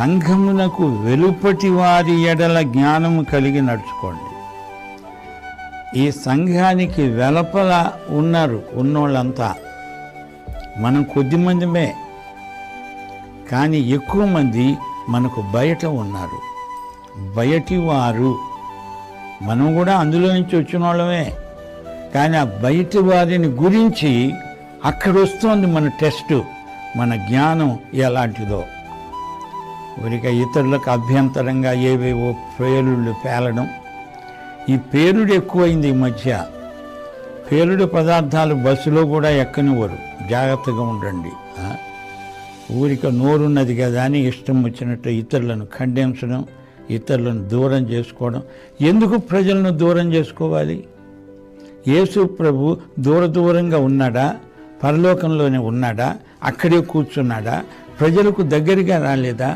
సంఘమునకు వెలుపటి వారి ఎడల జ్ఞానము కలిగి నడుచుకోండి. ఈ సంఘానికి వెలపల ఉన్నారు ఉన్నోళ్ళంతా. మనం కొద్ది మందిమే కానీ ఎక్కువ మంది మనకు బయట ఉన్నారు. బయటి వారు మనం కూడా అందులో నుంచి వచ్చిన వాళ్ళమే కానీ ఆ బయటి వారిని గురించి అక్కడ వస్తోంది మన టెస్టు మన జ్ఞానం ఎలాంటిదో. ఊరిక ఇతరులకు అభ్యంతరంగా ఏవేవో పేలుళ్ళు పేలడం. ఈ పేలుడు ఎక్కువైంది ఈ మధ్య. పేలుడు పదార్థాలు బస్సులో కూడా ఎక్కనివ్వరు. జాగ్రత్తగా ఉండండి. ఊరిక నోరున్నది కదా అని ఇష్టం వచ్చినట్టు ఇతరులను ఖండించడం ఇతరులను దూరం చేసుకోవడం. ఎందుకు ప్రజలను దూరం చేసుకోవాలి? యేసు ప్రభు దూర దూరంగా ఉన్నాడా? పరలోకంలోనే ఉన్నాడా? అక్కడే కూర్చున్నాడా? ప్రజలకు దగ్గరగా రాలేదా?